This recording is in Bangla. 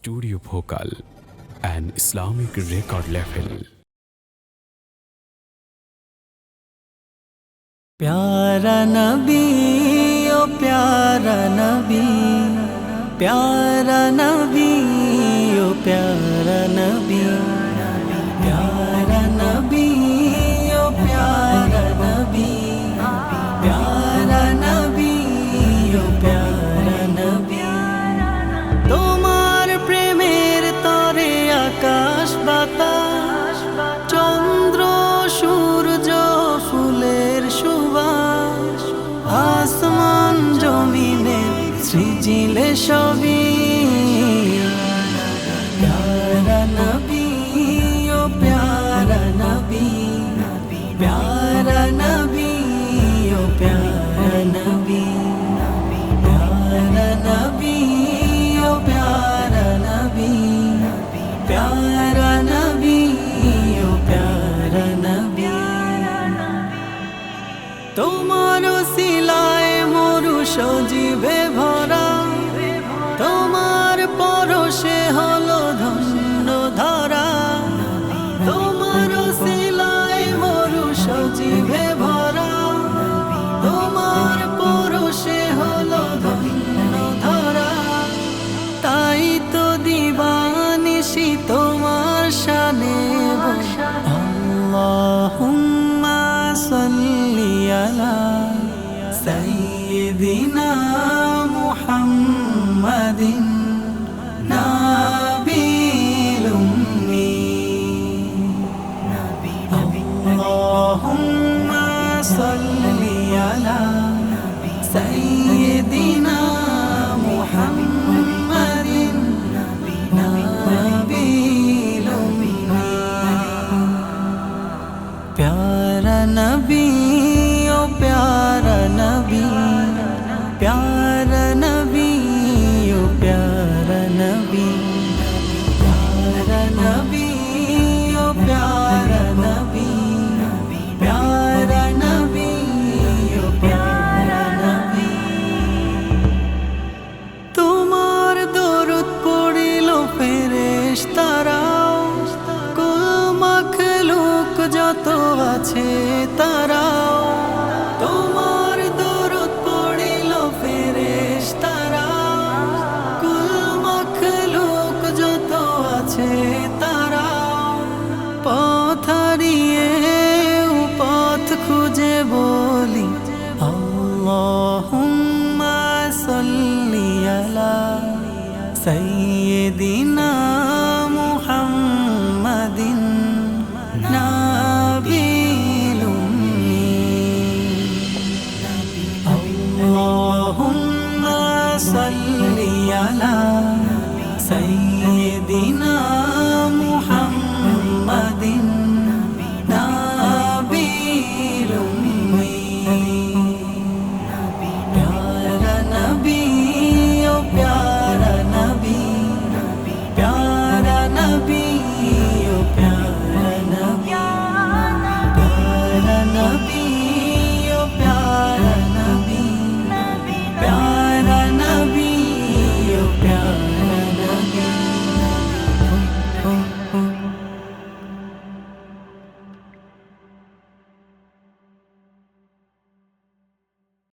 Studio Bhokal, an Islamic record label. प्यारा नबी ओ प्यारा नबी प्यारा नबी সবই প্যারা নবী, ও প্যারা নবী প্যারা নবী, ও প্যারা নবী প্যারা নবী, ও প্যারা নবী প্যারা নবী, ও প্যারা নবী। তোমার শিলায় মরু সজীবে سيدنا محمد نبي الأمي اللهم صل على سيدنا محمد نبي الأمي يا نبي नबी प्यारा नबी ओ प्यारा नबी प्यारा नबी ओ प्यारा नबी प्यारा नबी ओ प्यारा नबी তোমার দরুদ পড়িল ফেরেশ তারাও কুল মাখলুক যত আছে তারাও পথ হারিয়ে পথ খুঁজে বলি আল্লাহুম্মা সাল্লি আলা সাইয়্যিদিনা মুহাম্মাদিন নাবিল উম্মি। আল্লাহুম্মা